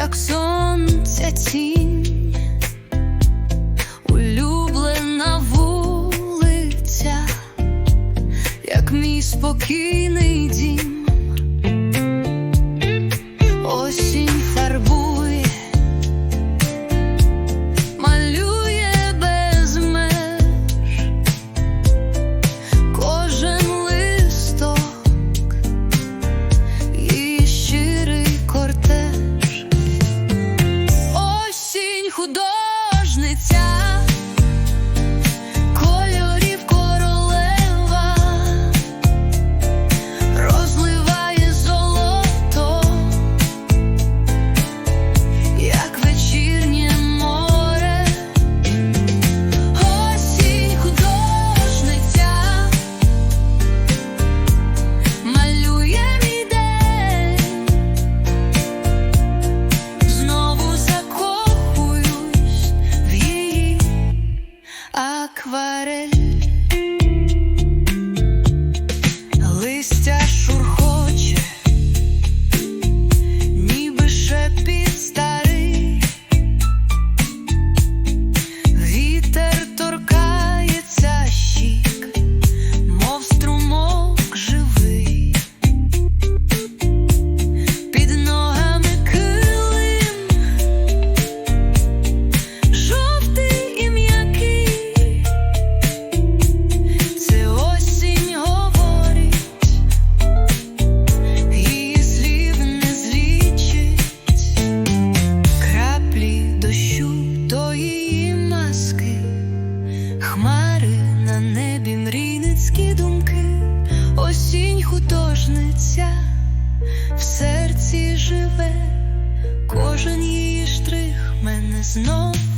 як сонця тінь, улюблена вулиця, як мій спокійний дім. acquare Юнацькі думки, осінь художниця, в серці живе, кожен її штрих мене знов.